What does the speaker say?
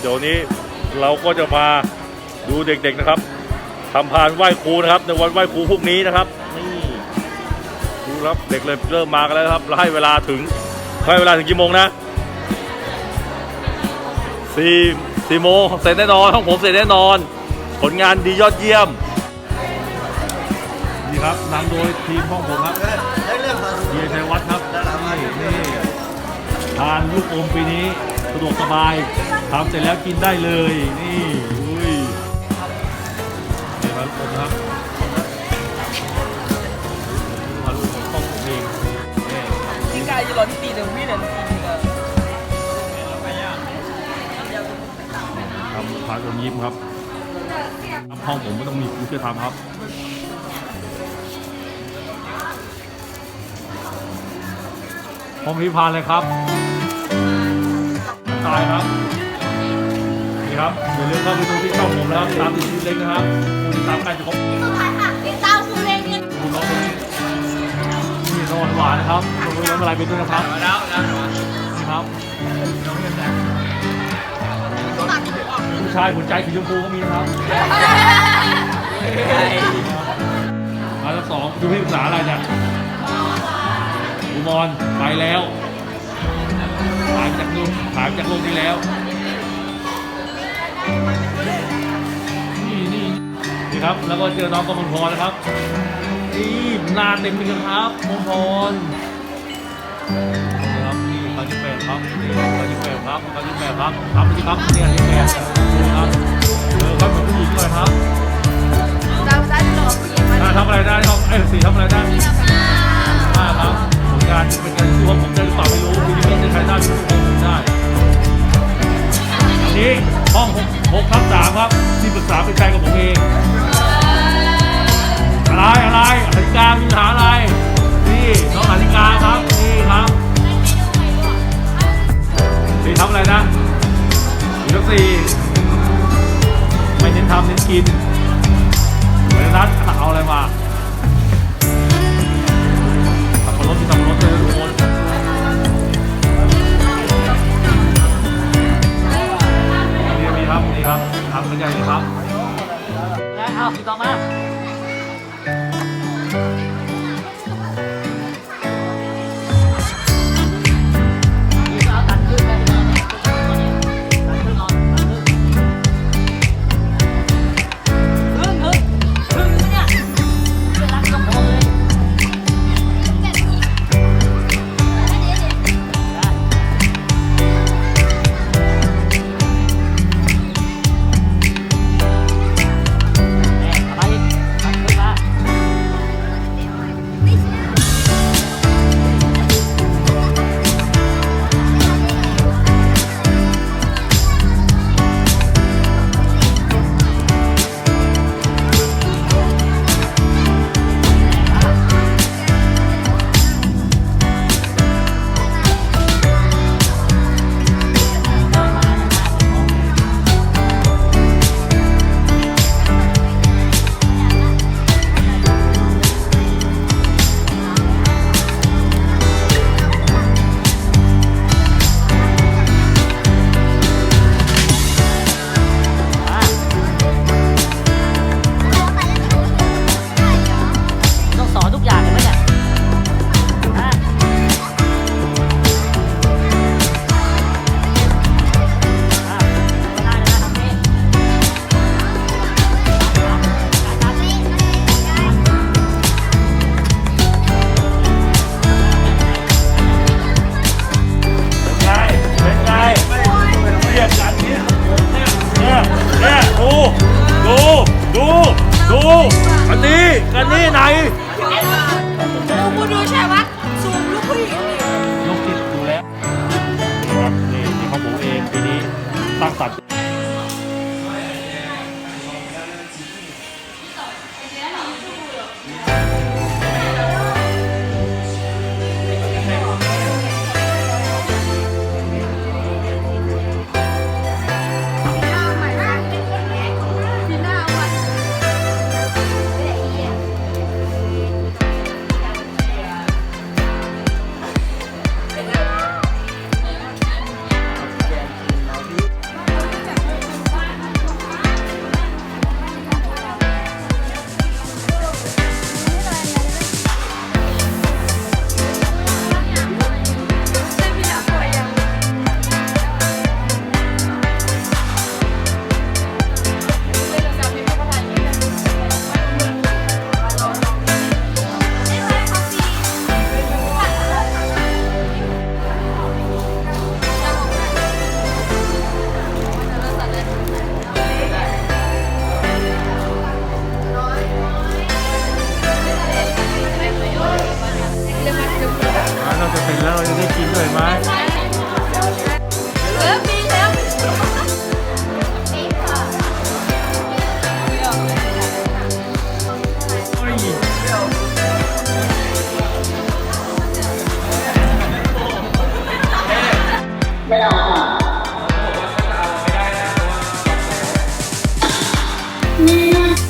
เดี๋ยวนี้เราก็จะมาดูเด็กๆนะครับทำพานไหว้ครูนะครับ ในวันไหว้ครูพรุ่งนี้นะครับนี่ดูครับเด็กเลยเริ่มมากันแล้วนะครับเราให้เวลาถึงให้เวลาถึงกี่โมงนะสี่สี่โมงเสร็จแน่นอนห้องผมเสร็จแน่นอน ผลงานดียอดเยี่ยมนี่ครับนำโดยทีมห้องผมครับเฮียชัยวัฒน์ครับนี่นี่ทานลูกอมปีนี้สะดวกสบาย ทำเสร็จแล้วกินได้เลย นี่อุ้ยเดี๋ยวครับผมครับพาลูกผมองผมเองนี่ครับ tinggal je lah ni tidur ทำพากอมยิ้ครับห้องผมไม่ต้องมีผู้ช่วยทำครับ ห้องพิพานเลยครับ ตายครับ ครับอย่าลืมเข้าไปดูที่ช่องผมนะครับตามติดชีวิตเล็กนะครับผู้ติดตามใกล้จะครบติดตามสุเรนเนี่ยดูน้องคนนี้นี่นอนหวานนะครับลงไปน้ำลายไปด้วยนะครับนี่ครับผู้ชายหัวใจสีชมพูก็มีนะครับมาแล้วสองดูที่ปรึกษาอะไรเนี่ยอุบลไปแล้วหายจากนู่นหายจากโลกนี้แล้ว นี่นี่นี่ครับ แล้วก็เจอน้องกมลพรนะครับ นี่หน้าเต็มเลยครับมงพรนะครับนี่ครั้งที่แปดครับนี่ครั้งที่แปดครับครั้งที่แปดครับทำไปสิครับเนี่ยที่แปดดูครับเออครับเหมือนผู้หญิงเลยครับเราได้หลอกผู้หญิงมาอ่าทำอะไรได้ครับเอ้ยสี่ทำอะไรได้ ห้องหกหกทับสามครับที่ปรึกษาเป็นใครกับผมเอง ไหน จะได้กินด้วยไหมเลิฟมีเลิฟเฮ้ย